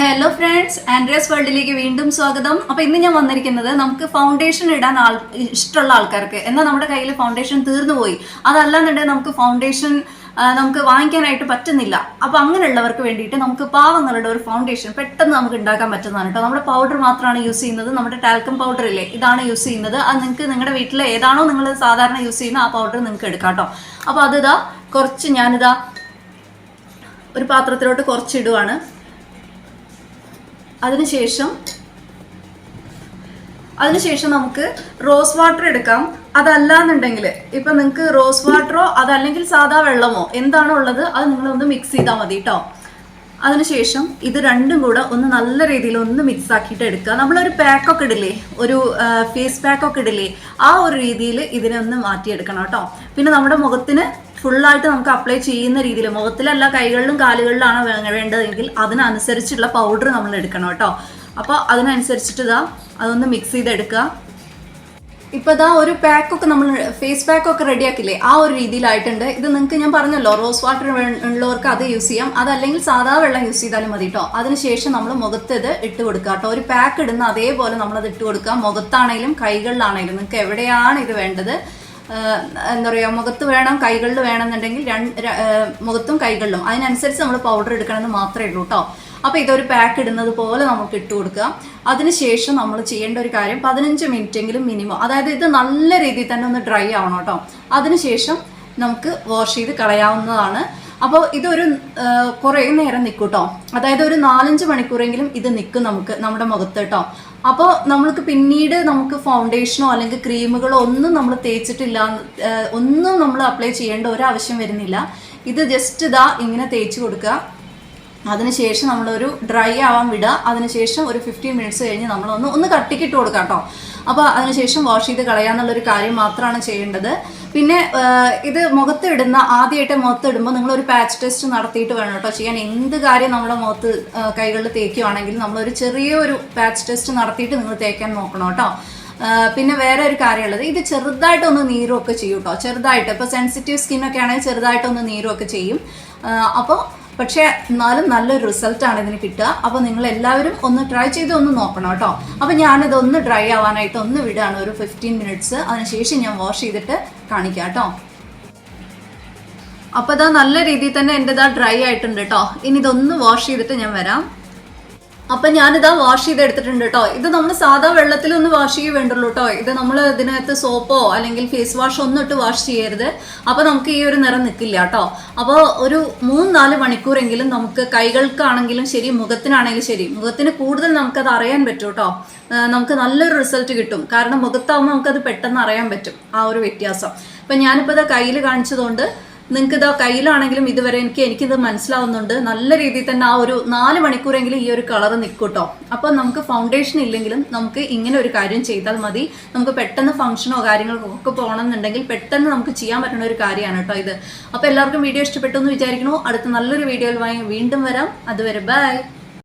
Hello friends Andreas വേൾഡിലേക്ക് വീണ്ടും സ്വാഗതം. അപ്പോൾ ഇന്ന് ഞാൻ വന്നിരിക്കുന്നത് നമുക്ക് ഫൗണ്ടേഷൻ ഇടാൻ ആൾ ഇഷ്ടമുള്ള ആൾക്കാർക്ക്. എന്നാൽ നമ്മുടെ കയ്യിൽ ഫൗണ്ടേഷൻ തീർന്നു പോയി. അതല്ലാന്നുണ്ടെങ്കിൽ നമുക്ക് ഫൗണ്ടേഷൻ നമുക്ക് വാങ്ങിക്കാനായിട്ട് പറ്റുന്നില്ല. അപ്പൊ അങ്ങനെയുള്ളവർക്ക് വേണ്ടിയിട്ട് നമുക്ക് പാവങ്ങളുടെ ഒരു ഫൗണ്ടേഷൻ പെട്ടെന്ന് നമുക്ക് ഉണ്ടാക്കാൻ പറ്റുന്നതാണ് കേട്ടോ. നമ്മുടെ പൗഡർ മാത്രമാണ് യൂസ് ചെയ്യുന്നത്. നമ്മുടെ ടാൽക്കം പൗഡർ ഇല്ലേ ഇതാണ് യൂസ് ചെയ്യുന്നത്. അത് നിങ്ങൾക്ക് നിങ്ങളുടെ വീട്ടിലെ ഏതാണോ നിങ്ങൾ സാധാരണ യൂസ് ചെയ്യുന്ന ആ പൗഡർ നിങ്ങൾക്ക് എടുക്കാം കേട്ടോ. അപ്പോൾ അതിതാ കുറച്ച് ഞാനിതാ ഒരു പാത്രത്തിലോട്ട് കുറച്ച് ഇടുവാണ് അതിനുശേഷം അതിനുശേഷം നമുക്ക് റോസ് വാട്ടർ എടുക്കാം. അതല്ലാന്നുണ്ടെങ്കിൽ ഇപ്പൊ നിങ്ങൾക്ക് റോസ് വാട്ടറോ അതല്ലെങ്കിൽ സാധാ വെള്ളമോ എന്താണോ ഉള്ളത് അത് നിങ്ങളൊന്ന് മിക്സ് ചെയ്താൽ മതി കേട്ടോ അതിനുശേഷം ഇത് രണ്ടും കൂടെ ഒന്ന് നല്ല രീതിയിൽ ഒന്ന് മിക്സ് ആക്കിയിട്ട് എടുക്കുക. നമ്മളൊരു പാക്കൊക്കെ ഇടില്ലേ? ഒരു ഫേസ് പാക്കൊക്കെ ഇടില്ലേ? ആ ഒരു രീതിയിൽ ഇതിനെ ഒന്ന് മാറ്റിയെടുക്കണം കേട്ടോ പിന്നെ നമ്മുടെ മുഖത്തിന് ഫുള്ളായിട്ട് നമുക്ക് അപ്ലൈ ചെയ്യുന്ന രീതിയിൽ മുഖത്തിലല്ല കൈകളിലും കാലുകളിലാണ് വേണ്ടതെങ്കിൽ അതിനനുസരിച്ചുള്ള പൗഡർ നമ്മൾ എടുക്കണം കേട്ടോ. അപ്പോൾ അതിനനുസരിച്ചിട്ട് ഇതാ അതൊന്ന് മിക്സ് ചെയ്തെടുക്കുക ഇപ്പൊ ഇതാ ഒരു പാക്കൊക്കെ നമ്മൾ ഫേസ് പാക്കൊക്കെ റെഡിയാക്കില്ലേ ആ ഒരു രീതിയിലായിട്ടുണ്ട്. ഇത് നിങ്ങൾക്ക് ഞാൻ പറഞ്ഞല്ലോ റോസ് വാട്ടർ ഉള്ളവർക്ക് അത് യൂസ് ചെയ്യാം. അതല്ലെങ്കിൽ സാധാ വെള്ളം യൂസ് ചെയ്താലും മതി കേട്ടോ. അതിനുശേഷം നമ്മൾ മുഖത്ത് ഇത് ഇട്ട് കൊടുക്കുക കേട്ടോ. ഒരു പാക്ക് ഇടുന്ന അതേപോലെ നമ്മളത് ഇട്ട് കൊടുക്കുക മുഖത്താണെങ്കിലും കൈകളിലാണെങ്കിലും നിങ്ങൾക്ക് എവിടെയാണ് ഇത് വേണ്ടത്? എന്താ പറയുക മുഖത്ത് വേണം കൈകളിൽ വേണമെന്നുണ്ടെങ്കിൽ രണ്ട് മുഖത്തും കൈകളിലും. അതിനനുസരിച്ച് നമ്മൾ പൗഡർ എടുക്കണമെന്ന് മാത്രമേ ഉള്ളൂ കേട്ടോ അപ്പോൾ ഇതൊരു പാക്ക് ഇടുന്നത് പോലെ നമുക്ക് ഇട്ട് കൊടുക്കുക. അതിനുശേഷം നമ്മൾ ചെയ്യേണ്ട ഒരു കാര്യം പതിനഞ്ച് മിനിറ്റ് എങ്കിലും മിനിമം അതായത് ഇത് നല്ല രീതിയിൽ തന്നെ ഒന്ന് ഡ്രൈ ആവണം കേട്ടോ അതിനുശേഷം നമുക്ക് വാഷ് ചെയ്ത് കളയാവുന്നതാണ്. അപ്പോൾ ഇതൊരു കുറേ നേരം നിൽക്കും കേട്ടോ അതായത് ഒരു നാലഞ്ച് മണിക്കൂറെങ്കിലും ഇത് നിൽക്കും നമുക്ക് നമ്മുടെ മുഖത്ത് കേട്ടോ അപ്പോൾ നമ്മൾക്ക് പിന്നീട് നമുക്ക് ഫൗണ്ടേഷനോ അല്ലെങ്കിൽ ക്രീമുകളോ ഒന്നും നമ്മൾ തേച്ചിട്ടില്ല ഒന്നും നമ്മൾ അപ്ലൈ ചെയ്യേണ്ട ഒരു ആവശ്യം വരുന്നില്ല. ഇത് ജസ്റ്റ് ഇതാ ഇങ്ങനെ തേച്ച് കൊടുക്കുക. അതിനുശേഷം നമ്മളൊരു ഡ്രൈ ആവാൻ വിടുക. അതിനുശേഷം ഒരു ഫിഫ്റ്റീൻ മിനിറ്റ്സ് കഴിഞ്ഞ് നമ്മളൊന്ന് ഒന്ന് കട്ടിക്കിട്ട് കൊടുക്കാം കേട്ടോ അപ്പോൾ അതിനുശേഷം വാഷ് ചെയ്ത് കളയാന്നുള്ളൊരു കാര്യം മാത്രമാണ് ചെയ്യേണ്ടത്. പിന്നെ ഇത് മുഖത്ത് ഇടുന്ന ആദ്യമായിട്ട് മുഖത്ത് ഇടുമ്പോൾ ഒരു പാച്ച് ടെസ്റ്റ് നടത്തിയിട്ട് വേണം കേട്ടോ ചെയ്യാൻ. എന്ത് കാര്യം നമ്മുടെ മുഖത്ത് കൈകളിൽ തേക്കുകയാണെങ്കിൽ നമ്മളൊരു ചെറിയൊരു പാച്ച് ടെസ്റ്റ് നടത്തിയിട്ട് നിങ്ങൾ തേക്കാൻ നോക്കണം കേട്ടോ. പിന്നെ വേറെ ഒരു കാര്യമുള്ളത് ഇത് ചെറുതായിട്ടൊന്ന് നീരുമൊക്കെ ചെയ്യും കേട്ടോ. ചെറുതായിട്ട് ഇപ്പോൾ സെൻസിറ്റീവ് സ്കിന്നൊക്കെ ആണെങ്കിൽ ചെറുതായിട്ടൊന്ന് നീരുമൊക്കെ ചെയ്യും. അപ്പോൾ പക്ഷേ എന്നാലും നല്ലൊരു റിസൾട്ടാണ് ഇതിന് കിട്ടുക. അപ്പോൾ നിങ്ങൾ എല്ലാവരും ഒന്ന് ട്രൈ ചെയ്ത് ഒന്ന് നോക്കണം കേട്ടോ. അപ്പോൾ ഞാനിത് ഒന്ന് ഡ്രൈ ആവാനായിട്ട് ഒന്ന് വിടുകയാണ് ഒരു ഫിഫ്റ്റീൻ മിനിറ്റ്സ് അതിനുശേഷം ഞാൻ വാഷ് ചെയ്തിട്ട് കാണിക്കാം കേട്ടോ. അപ്പോൾ ഇതാ നല്ല രീതിയിൽ തന്നെ എന്റെ ഇതാ ഡ്രൈ ആയിട്ടുണ്ട് കേട്ടോ. ഇനി ഇതൊന്ന് വാഷ് ചെയ്തിട്ട് ഞാൻ വരാം. അപ്പൊ ഞാനിതാ വാഷ് ചെയ്ത് എടുത്തിട്ടുണ്ട് കേട്ടോ ഇത് നമ്മൾ സാധാ വെള്ളത്തിലൊന്ന് വാഷ് ചെയ്യേ വേണ്ടുള്ളൂ കേട്ടോ ഇത് നമ്മൾ ഇതിനകത്ത് സോപ്പോ അല്ലെങ്കിൽ ഫേസ് വാഷ് ഒന്നും ഇട്ട് വാഷ് ചെയ്യരുത്. അപ്പൊ നമുക്ക് ഈ ഒരു നിറം നിൽക്കില്ല കേട്ടോ അപ്പോൾ ഒരു മൂന്ന് നാല് മണിക്കൂറെങ്കിലും നമുക്ക് കൈകൾക്കാണെങ്കിലും ശരി മുഖത്തിനാണെങ്കിലും ശരി മുഖത്തിന് കൂടുതൽ നമുക്കത് അറിയാൻ പറ്റും കേട്ടോ നമുക്ക് നല്ലൊരു റിസൾട്ട് കിട്ടും. കാരണം മുഖത്താവുമ്പോൾ നമുക്കത് പെട്ടെന്ന് അറിയാൻ പറ്റും. ആ ഒരു വ്യത്യാസം. ഇപ്പം ഞാനിപ്പോൾ അത് കയ്യിൽ കാണിച്ചതുകൊണ്ട് നിങ്ങൾക്ക് ഇതാ കയ്യിലാണെങ്കിലും ഇതുവരെ എനിക്ക് എനിക്കിത് മനസ്സിലാവുന്നുണ്ട്. നല്ല രീതിയിൽ തന്നെ ആ ഒരു നാല് മണിക്കൂറെങ്കിലും ഈ ഒരു കളർ നിൽക്കൂട്ടോ കേട്ടോ അപ്പോൾ നമുക്ക് ഫൗണ്ടേഷൻ ഇല്ലെങ്കിലും നമുക്ക് ഇങ്ങനെ ഒരു കാര്യം ചെയ്താൽ മതി. നമുക്ക് പെട്ടെന്ന് ഫംഗ്ഷനോ കാര്യങ്ങൾക്കോ ഒക്കെ പോകണമെന്നുണ്ടെങ്കിൽ പെട്ടെന്ന് നമുക്ക് ചെയ്യാൻ പറ്റുന്ന ഒരു കാര്യമാണ് കേട്ടോ ഇത്. അപ്പോൾ എല്ലാവർക്കും വീഡിയോ ഇഷ്ടപ്പെട്ടു എന്ന് വിചാരിക്കണോ അടുത്ത നല്ലൊരു വീഡിയോയിൽ വീണ്ടും വരാം. അതുവരെ ബൈ